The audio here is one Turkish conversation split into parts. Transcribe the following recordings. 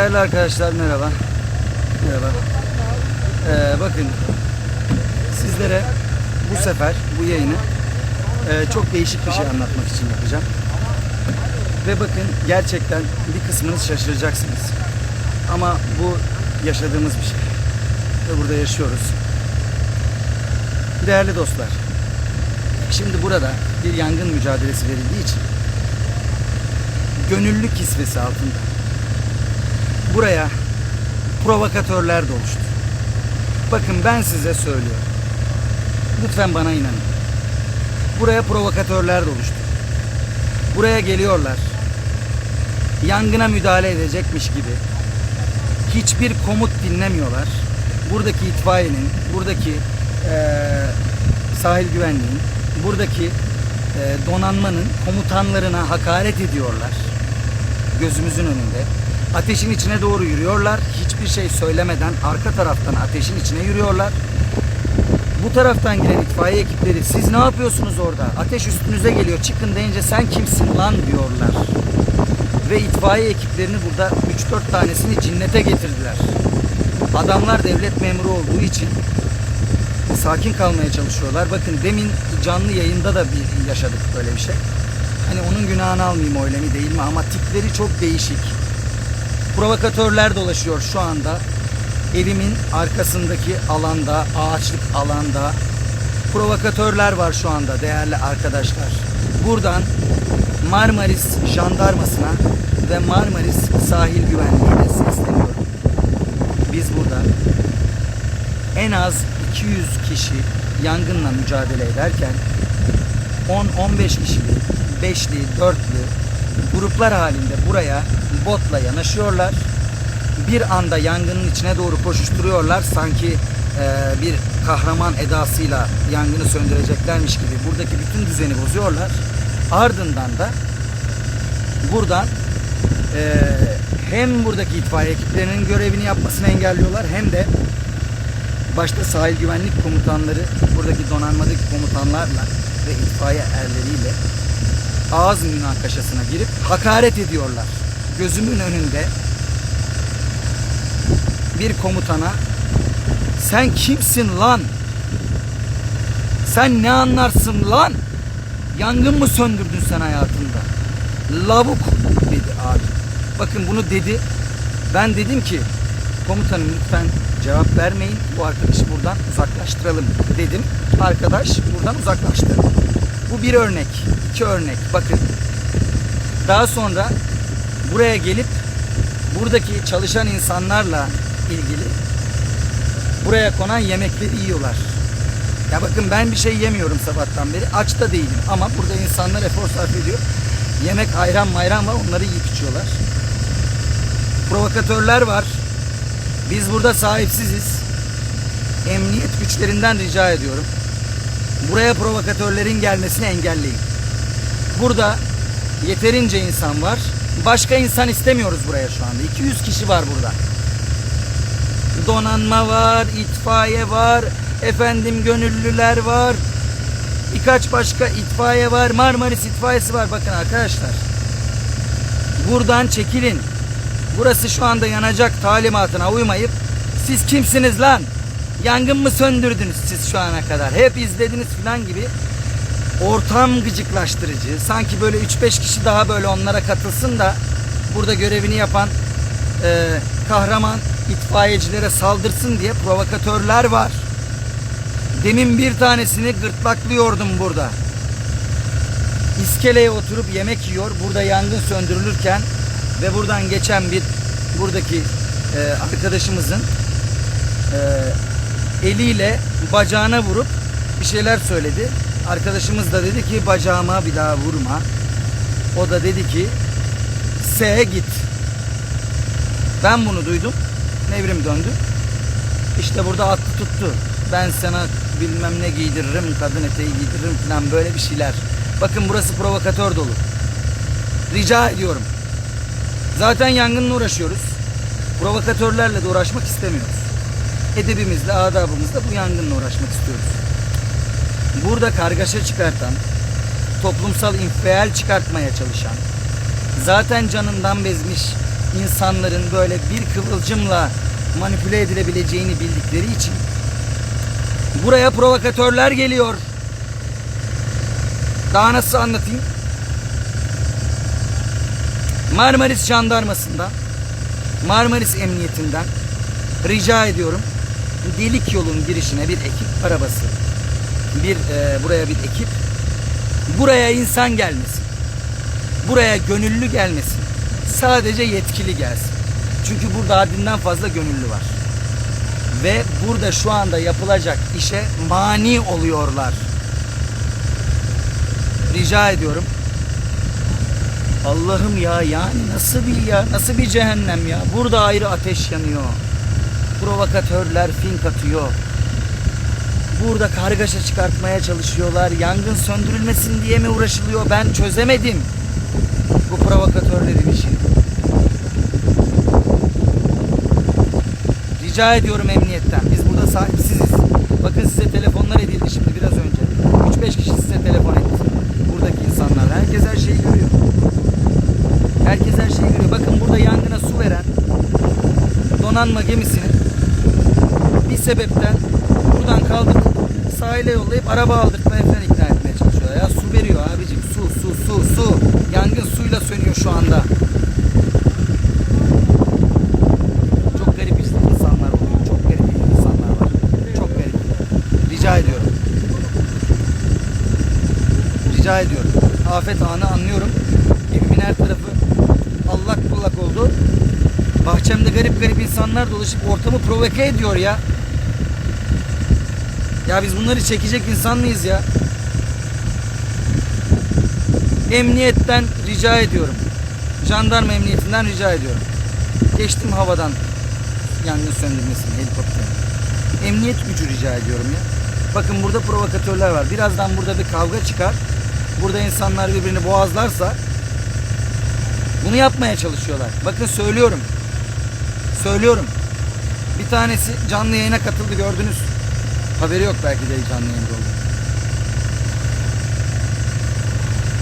Değerli arkadaşlar merhaba. Merhaba. Ee, bakın sizlere bu sefer bu yayını e, çok değişik bir şey anlatmak için yapacağım. Ve bakın gerçekten bir kısmınız şaşıracaksınız. Ama bu yaşadığımız bir şey. Ve burada yaşıyoruz. Değerli dostlar, şimdi burada bir yangın mücadelesi verildiği için gönüllü kisvesi altında buraya provokatörler de oluştu. Bakın ben size söylüyorum. Lütfen bana inanın. Buraya provokatörler de oluştu. Buraya geliyorlar. Yangına müdahale edecekmiş gibi hiçbir komut dinlemiyorlar. Buradaki itfaiyenin, buradaki eee, sahil güvenliğin, buradaki eee, donanmanın komutanlarına hakaret ediyorlar. Gözümüzün önünde. Ateşin içine doğru yürüyorlar. Hiçbir şey söylemeden arka taraftan ateşin içine yürüyorlar. Bu taraftan giren itfaiye ekipleri siz ne yapıyorsunuz orada? Ateş üstünüze geliyor çıkın deyince sen kimsin lan diyorlar. Ve itfaiye ekiplerini burada 3-4 tanesini cinnete getirdiler. Adamlar devlet memuru olduğu için sakin kalmaya çalışıyorlar. Bakın demin canlı yayında da bir yaşadık böyle bir şey. Hani onun günahını almayayım öyle mi değil mi ama tipleri çok değişik. Provokatörler dolaşıyor şu anda. Evimin arkasındaki alanda, ağaçlık alanda provokatörler var şu anda değerli arkadaşlar. Buradan Marmaris jandarmasına ve Marmaris sahil güvenliğine sesleniyorum. Biz burada en az 200 kişi yangınla mücadele ederken 10-15 kişili, beşli, dörtlü gruplar halinde buraya botla yanaşıyorlar. Bir anda yangının içine doğru koşuşturuyorlar. Sanki e, bir kahraman edasıyla yangını söndüreceklermiş gibi buradaki bütün düzeni bozuyorlar. Ardından da buradan e, hem buradaki itfaiye ekiplerinin görevini yapmasını engelliyorlar hem de başta sahil güvenlik komutanları buradaki donanmadaki komutanlarla ve itfaiye erleriyle ağız münakaşasına girip hakaret ediyorlar. Gözümün önünde bir komutana sen kimsin lan? Sen ne anlarsın lan? Yangın mı söndürdün sen hayatında? Lavuk dedi abi. Bakın bunu dedi. Ben dedim ki komutanım lütfen cevap vermeyin. Bu arkadaşı buradan uzaklaştıralım dedim. Arkadaş buradan uzaklaştı. Bu bir örnek. iki örnek. Bakın. Daha sonra buraya gelip buradaki çalışan insanlarla ilgili buraya konan yemekleri yiyorlar. Ya bakın ben bir şey yemiyorum sabahtan beri. Aç da değilim ama burada insanlar efor sarf ediyor. Yemek ayran mayran var onları yiyip içiyorlar. Provokatörler var. Biz burada sahipsiziz. Emniyet güçlerinden rica ediyorum. Buraya provokatörlerin gelmesini engelleyin. Burada yeterince insan var. Başka insan istemiyoruz buraya şu anda. 200 kişi var burada. Donanma var, itfaiye var, efendim gönüllüler var. Birkaç başka itfaiye var, Marmaris itfaiyesi var. Bakın arkadaşlar. Buradan çekilin. Burası şu anda yanacak talimatına uymayıp siz kimsiniz lan? Yangın mı söndürdünüz siz şu ana kadar? Hep izlediniz falan gibi ortam gıcıklaştırıcı. Sanki böyle 3-5 kişi daha böyle onlara katılsın da burada görevini yapan e, kahraman itfaiyecilere saldırsın diye provokatörler var. Demin bir tanesini gırtlaklıyordum burada. İskeleye oturup yemek yiyor. Burada yangın söndürülürken ve buradan geçen bir buradaki e, arkadaşımızın e, eliyle bacağına vurup bir şeyler söyledi. Arkadaşımız da dedi ki bacağıma bir daha vurma. O da dedi ki S git. Ben bunu duydum. Nevrim döndü. İşte burada attı tuttu. Ben sana bilmem ne giydiririm, kadın eteği giydiririm falan böyle bir şeyler. Bakın burası provokatör dolu. Rica ediyorum. Zaten yangınla uğraşıyoruz. Provokatörlerle de uğraşmak istemiyoruz. Edebimizle, adabımızla bu yangınla uğraşmak istiyoruz. Burada kargaşa çıkartan, toplumsal infial çıkartmaya çalışan, zaten canından bezmiş insanların böyle bir kıvılcımla manipüle edilebileceğini bildikleri için buraya provokatörler geliyor. Daha nasıl anlatayım? Marmaris Jandarması'ndan, Marmaris Emniyetinden rica ediyorum. Delik yolun girişine bir ekip arabası, bir e, buraya bir ekip, buraya insan gelmesin, buraya gönüllü gelmesin, sadece yetkili gelsin. Çünkü burada haddinden fazla gönüllü var. Ve burada şu anda yapılacak işe mani oluyorlar. Rica ediyorum. Allah'ım ya yani nasıl bir ya nasıl bir cehennem ya. Burada ayrı ateş yanıyor. Provokatörler fink atıyor. Burada kargaşa çıkartmaya çalışıyorlar. Yangın söndürülmesin diye mi uğraşılıyor? Ben çözemedim. Bu provokatörlerin işini. Rica ediyorum emniyetten. Biz burada sahipsiziz. Bakın size telefonlar edildi şimdi biraz önce. 3-5 kişi size telefon etti. Buradaki insanlar. Herkes her şeyi görüyor. Herkes her şeyi görüyor. Bakın burada yangına su veren donanma gemisinin bir sebepten buradan kaldırıp sahile yollayıp araba aldırtmaya falan ikna etmeye çalışıyorlar. Ya su veriyor abicim. Su, su, su, su. Yangın suyla sönüyor şu anda. Çok garip insanlar oluyor. Çok garip insanlar var. Çok garip. Rica ediyorum. Rica ediyorum. Afet anı anlıyorum. Evimin her tarafı allak bullak oldu. Bahçemde garip garip insanlar dolaşıp ortamı provoke ediyor ya. Ya biz bunları çekecek insan mıyız ya? Emniyetten rica ediyorum. Jandarma emniyetinden rica ediyorum. Geçtim havadan yangın söndürmesini helikopter. Emniyet gücü rica ediyorum ya. Bakın burada provokatörler var. Birazdan burada bir kavga çıkar. Burada insanlar birbirini boğazlarsa bunu yapmaya çalışıyorlar. Bakın söylüyorum. Söylüyorum. Bir tanesi canlı yayına katıldı gördünüz. Haberi yok belki de canlı yayında oldu.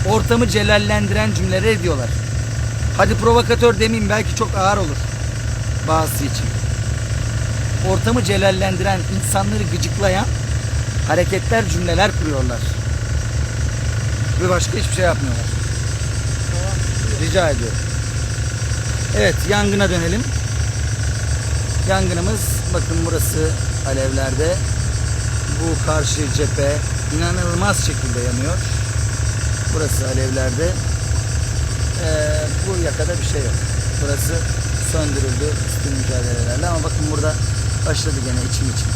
Ortamı celallendiren cümleler ediyorlar. Hadi provokatör demeyeyim belki çok ağır olur. Bazısı için. Ortamı celallendiren, insanları gıcıklayan hareketler, cümleler kuruyorlar. Ve başka hiçbir şey yapmıyorlar. Rica ediyorum. Evet yangına dönelim. Yangınımız bakın burası alevlerde. Bu karşı cephe inanılmaz şekilde yanıyor. Burası alevlerde. Ee, bu yakada bir şey yok. Burası söndürüldü üstün mücadelelerle ama bakın burada başladı gene içim için.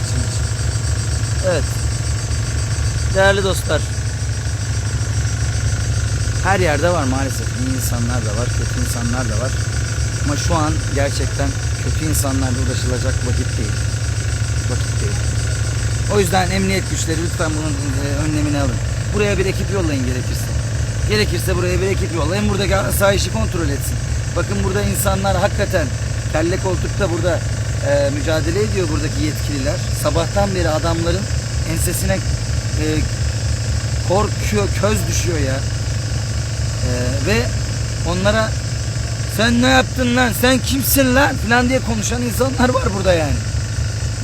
İçim için. Evet. Değerli dostlar. Her yerde var maalesef. İyi insanlar da var, kötü insanlar da var. Ama şu an gerçekten kötü insanlarla uğraşılacak vakit değil. Vakit değil. O yüzden emniyet güçleri lütfen bunun e, önlemini alın. Buraya bir ekip yollayın gerekirse. Gerekirse buraya bir ekip yollayın. Buradaki asayişi kontrol etsin. Bakın burada insanlar hakikaten kelle koltukta burada e, mücadele ediyor buradaki yetkililer. Sabahtan beri adamların ensesine e, korkuyor, köz düşüyor ya. Ee, ve onlara sen ne yaptın lan sen kimsin lan falan diye konuşan insanlar var burada yani.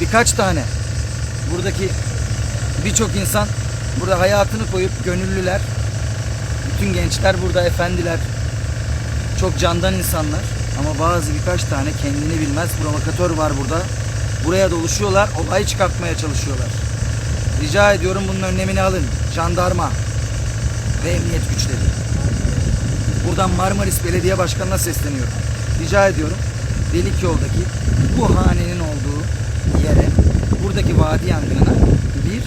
Birkaç tane. Buradaki birçok insan burada hayatını koyup gönüllüler. Bütün gençler burada efendiler. Çok candan insanlar. Ama bazı birkaç tane kendini bilmez provokatör var burada. Buraya doluşuyorlar, olay çıkartmaya çalışıyorlar. Rica ediyorum bunun önlemini alın. Jandarma ve emniyet güçleri. Buradan Marmaris Belediye Başkanı'na sesleniyorum. Rica ediyorum. Delik yoldaki bu buradaki vadi yangınına bir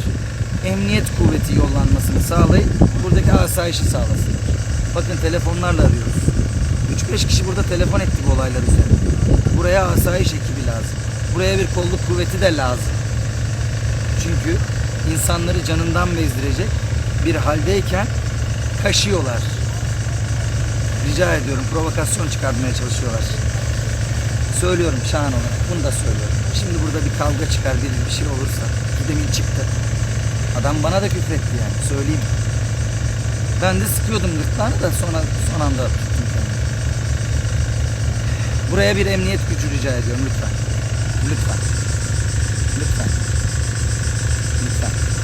emniyet kuvveti yollanmasını sağlayıp buradaki asayişi sağlasınlar. Bakın telefonlarla arıyoruz. 3-5 kişi burada telefon etti bu olaylar üzerine. Buraya asayiş ekibi lazım. Buraya bir kolluk kuvveti de lazım. Çünkü insanları canından bezdirecek bir haldeyken kaşıyorlar. Rica ediyorum provokasyon çıkartmaya çalışıyorlar. Söylüyorum şahan olarak bunu da söylüyorum. Şimdi burada bir kavga çıkar bir, bir şey olursa demin çıktı. Adam bana da küfretti yani söyleyeyim. Ben de sıkıyordum gırtlağını da sonra son anda tuttum kendimi. Buraya bir emniyet gücü rica ediyorum lütfen. Lütfen. Lütfen. Lütfen.